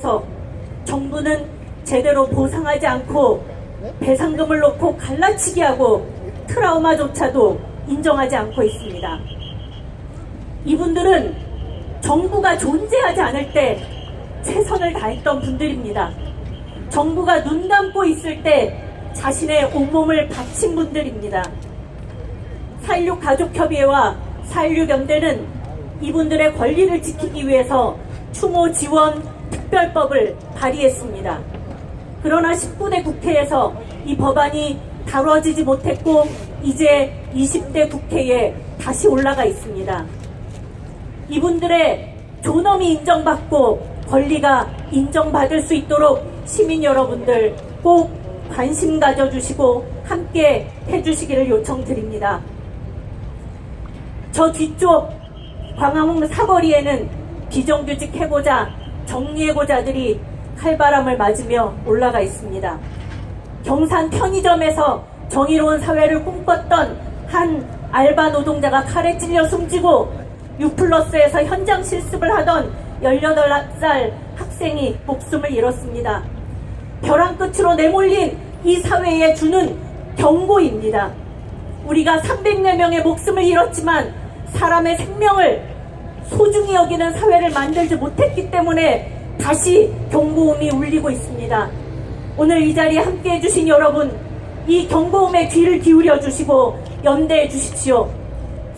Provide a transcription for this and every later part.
해서 정부는 제대로 보상하지 않고 배상금을 놓고 갈라치기 하고 트라우마조차도 인정하지 않고 있습니다. 이분들은 정부가 존재하지 않을 때 최선을 다했던 분들입니다. 정부가 눈 감고 있을 때 자신의 온몸을 바친 분들입니다. 4.16 가족협의회와 4.16 연대는 이분들의 권리를 지키기 위해서 추모 지원 특별법을 발의했습니다. 그러나 19대 국회에서 이 법안이 다뤄지지 못했고 이제 20대 국회에 다시 올라가 있습니다. 이분들의 존엄이 인정받고 권리가 인정받을 수 있도록 시민 여러분들 꼭 관심 가져주시고 함께 해주시기를 요청드립니다. 저 뒤쪽 광화문 사거리에는 비정규직 해고자 정리해고자들이 칼바람을 맞으며 올라가 있습니다. 경산 편의점에서 정의로운 사회를 꿈꿨던 한 알바 노동자가 칼에 찔려 숨지고 유플러스에서 현장 실습을 하던 18살 학생이 목숨을 잃었습니다. 벼랑 끝으로 내몰린 이 사회에 주는 경고입니다. 우리가 300여 명의 목숨을 잃었지만 사람의 생명을 소중히 여기는 사회를 만들지 못했기 때문에 다시 경고음이 울리고 있습니다. 오늘 이 자리에 함께 해주신 여러분, 이 경고음에 귀를 기울여 주시고 연대해 주십시오.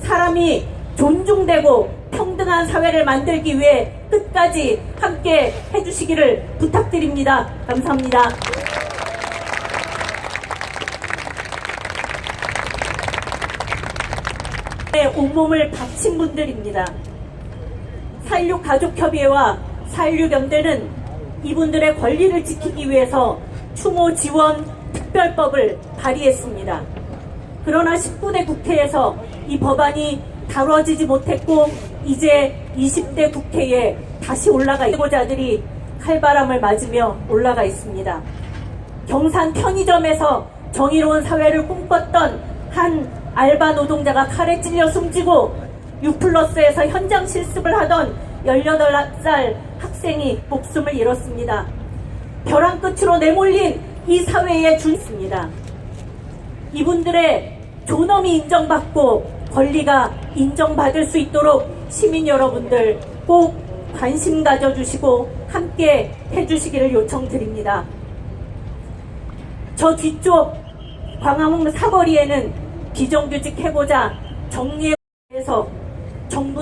사람이 존중되고 평등한 사회를 만들기 위해 끝까지 함께 해주시기를 부탁드립니다. 감사합니다. 네, 온몸을 바친 분들입니다. 4.16 가족협의회와 4.16 연대는 이분들의 권리를 지키기 위해서 추모 지원 특별법을 발의했습니다. 그러나 19대 국회에서 이 법안이 다뤄지지 못했고 이제 20대 국회에 다시 올라가 있고자들이 칼바람을 맞으며 올라가 있습니다. 경산 편의점에서 정의로운 사회를 꿈꿨던 한 알바 노동자가 칼에 찔려 숨지고 유플러스에서 현장 실습을 하던 18살 학생이 목숨을 잃었습니다. 벼랑 끝으로 내몰린 이 사회에 준습니다. 이분들의 존엄이 인정받고 권리가 인정받을 수 있도록 시민 여러분들 꼭 관심 가져주시고 함께 해주시기를 요청드립니다. 저 뒤쪽 광화문 사거리에는 비정규직 해고자 정리해서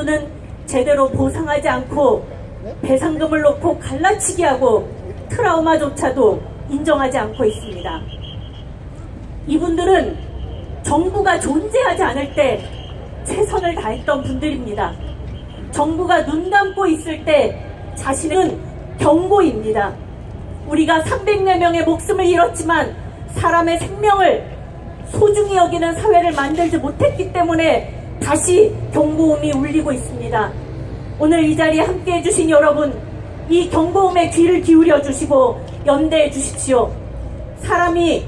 정부는 제대로 보상하지 않고 배상금을 놓고 갈라치기 하고 트라우마조차도 인정하지 않고 있습니다. 이분들은 정부가 존재하지 않을 때 최선을 다했던 분들입니다. 정부가 눈 감고 있을 때 자신은 경고입니다. 우리가 300여 명의 목숨을 잃었지만 사람의 생명을 소중히 여기는 사회를 만들지 못했기 때문에 다시 경고음이 울리고 있습니다. 오늘 이 자리에 함께 해주신 여러분, 이 경고음에 귀를 기울여 주시고 연대해 주십시오. 사람이